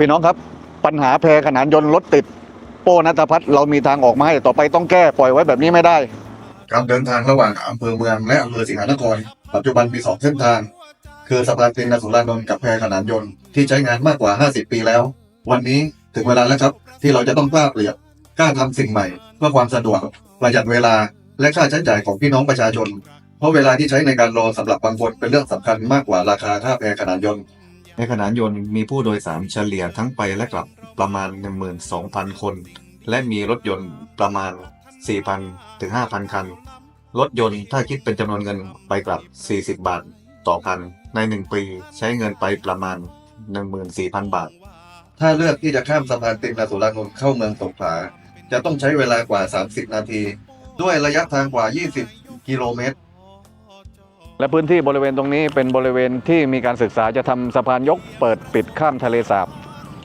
พี่น้องครับปัญหาแพรขนานยนต์รถติด โป้นัทพัฒน์เรามีทางออกมาให้ต่อไปต้องแก้ปล่อยไว้แบบนี้ไม่ได้ การเดินทางระหว่างอำเภอเมืองและอำเภอสิงหานครปัจจุบันมีสองเส้นทาง คือสะพานตินสุรานนท์กับแพรขนานยนต์ที่ใช้งานมากกว่า 50 ปีแล้ว วันนี้ถึงเวลาแล้วครับ ที่เราจะต้องกล้าเปลี่ยนกล้าทำสิ่งใหม่ เพื่อความสะดวกประหยัดเวลาและค่าใช้จ่ายของพี่น้องประชาชน เพราะเวลาที่ใช้ในการรอสำหรับบางคนเป็นเรื่องสำคัญมากกว่าราคาค่าแพรขนานยนต์ ในขนานยนต์มีผู้โดยสารเฉลี่ยทั้งไปและกลับประมาณ 12,000 คน และมีรถยนต์ประมาณ 4,000 ถึง 5,000 คัน รถยนต์ถ้าคิดเป็นจำนวนเงินไปกลับ 40 บาท ต่อคัน ใน 1 ปีใช้เงินไปประมาณ 14,000 บาท ถ้าเลือกที่จะข้ามสะพานตินสุรานนท์เข้าเมืองสงขลาจะต้องใช้เวลากว่า 30 นาที ด้วยระยะทางกว่า 20 กิโลเมตร และพื้นที่บริเวณตรงนี้เป็นบริเวณที่มีการศึกษาจะทำสะพานยกเปิดปิดข้ามทะเลสาบ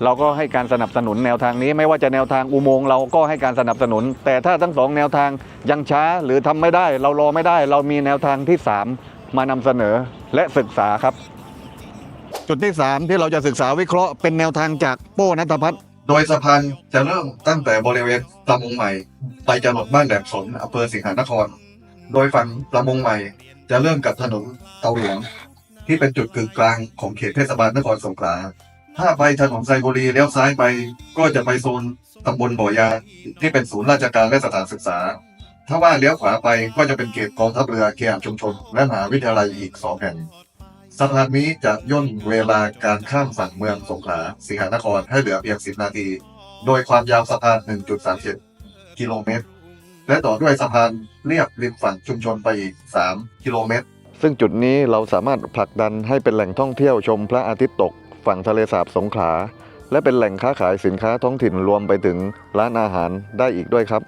เราก็ให้การสนับสนุนแนวทางนี้ไม่ว่าจะแนวทางอุโมงค์เราก็ให้การสนับสนุน แต่ถ้าทั้งสองแนวทางยังช้าหรือทำไม่ได้ เรารอไม่ได้ เรามีแนวทางที่ 3 มานำเสนอและศึกษาครับ จุดที่ 3 ที่เราจะศึกษาวิเคราะห์เป็นแนวทางจากโป้นัทพัฒน์โดยสะพานจะเริ่มตั้งแต่บริเวณประมงใหม่ ไปจรดบ้านแหลมสนอำเภอสิงหานคร โดยฝั่งประมงใหม่ จะเริ่มกับถนนเตาหลวง ที่เป็นจุดกึ่งกลางของเขตเทศบาลนครสงขลา ถ้าไปถนนไซบุรีเลี้ยวซ้ายไป ก็จะไปโซนตำบลบ่อยา ที่เป็นศูนย์ราชการและสถานศึกษา ถ้าว่าเลี้ยวขวาไปก็จะเป็นเขตกองทัพเรือเขตชุมชน และมหาวิทยาลัยอีกสองแห่งสะพานนี้จะย่นเวลาการข้ามฝั่งเมืองสงขลาสิงหานครให้เหลือเพียง 10 นาที โดยความยาวสะพาน 1.37 กิโลเมตร และต่อด้วยสะพานเรียบริมฝั่งชุมชนไปอีก 3 กิโลเมตร ซึ่งจุดนี้เราสามารถผลักดันให้เป็นแหล่งท่องเที่ยวชมพระอาทิตย์ตก ฝั่งทะเลสาบสงขลา และเป็นแหล่งค้าขายสินค้าท้องถิ่นรวมไปถึงร้านอาหารได้อีกด้วยครับ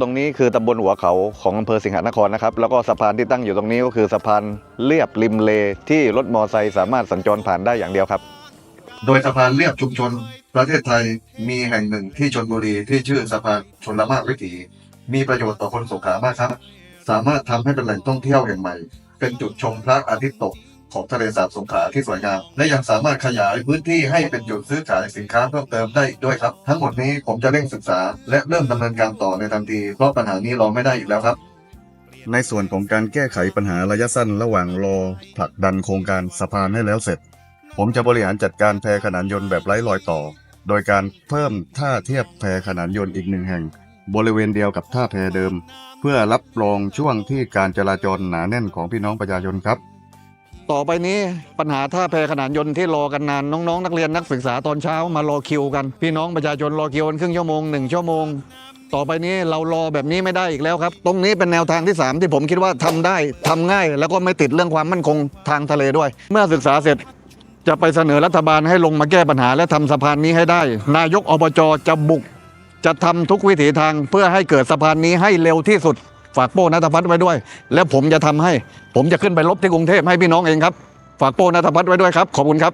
ตรงนี้คือตำบลหัวเขาของอำเภอสิงหานครนะครับ แล้วก็สะพานที่ตั้งอยู่ตรงนี้ก็คือสะพานเรียบริมเลที่รถมอไซค์สามารถสัญจรผ่านได้อย่างเดียวครับ โดยสะพานเรียบชุมชน ประเทศไทยมีแห่งหนึ่งที่ชนบุรีที่ชื่อสะพานชนละมากวิถี มีประโยชน์ต่อคนสงขลามากครับ สามารถทำให้เป็นแหล่งท่องเที่ยวแห่งใหม่ เป็นจุดชมพระอาทิตย์ตกของทะเลสาบสงขลาที่สวยงาม และยังสามารถขยายพื้นที่ให้เป็นจุดซื้อขายสินค้าเพิ่มเติมได้อีกด้วยครับ ทั้งหมดนี้ผมจะเร่งศึกษา และเริ่มดำเนินการต่อในทันที เพราะปัญหานี้รอไม่ได้อีกแล้วครับ ในส่วนของการแก้ไขปัญหาระยะสั้นระหว่างรอผลักดันโครงการสะพานให้แล้วเสร็จ ผมจะบริหารจัดการแพขนานยนต์แบบไร้รอยต่อ โดยการเพิ่มท่าเทียบแพขนานยนต์อีกหนึ่งแห่ง บริเวณเดียวกับท่าแพเดิม เพื่อรับรองช่วงที่การจราจรหนาแน่นของพี่น้องประชาชนครับ ต่อไปนี้ปัญหาท่าแพขนานยนต์ที่รอกันนานน้องๆ นักเรียนนักศึกษาตอนเช้ามารอคิวกัน พี่น้องประชาชนรอคิวกันครึ่งชั่วโมงหนึ่งชั่วโมงต่อไปนี้เรารอแบบนี้ไม่ได้อีกแล้วครับ ตรงนี้เป็นแนวทางที่ 3 ที่ผมคิดว่าทำได้ทำง่าย แล้วก็ไม่ติดเรื่องความมั่นคงทางทะเลด้วย เมื่อศึกษาเสร็จ จะไปเสนอรัฐบาลให้ลงมาแก้ปัญหาและทำสะพานนี้ให้ได้ นายกอบจจะบุก จะทำทุกวิถีทางเพื่อให้เกิดสะพานนี้ให้เร็วที่สุดฝากโป้นัทพัฒน์ไว้ด้วย และผมจะทำให้ ผมจะขึ้นไปลบที่กรุงเทพให้พี่น้องเองครับ ฝากโป้นัทพัฒน์ไว้ด้วยครับ ขอบคุณครับ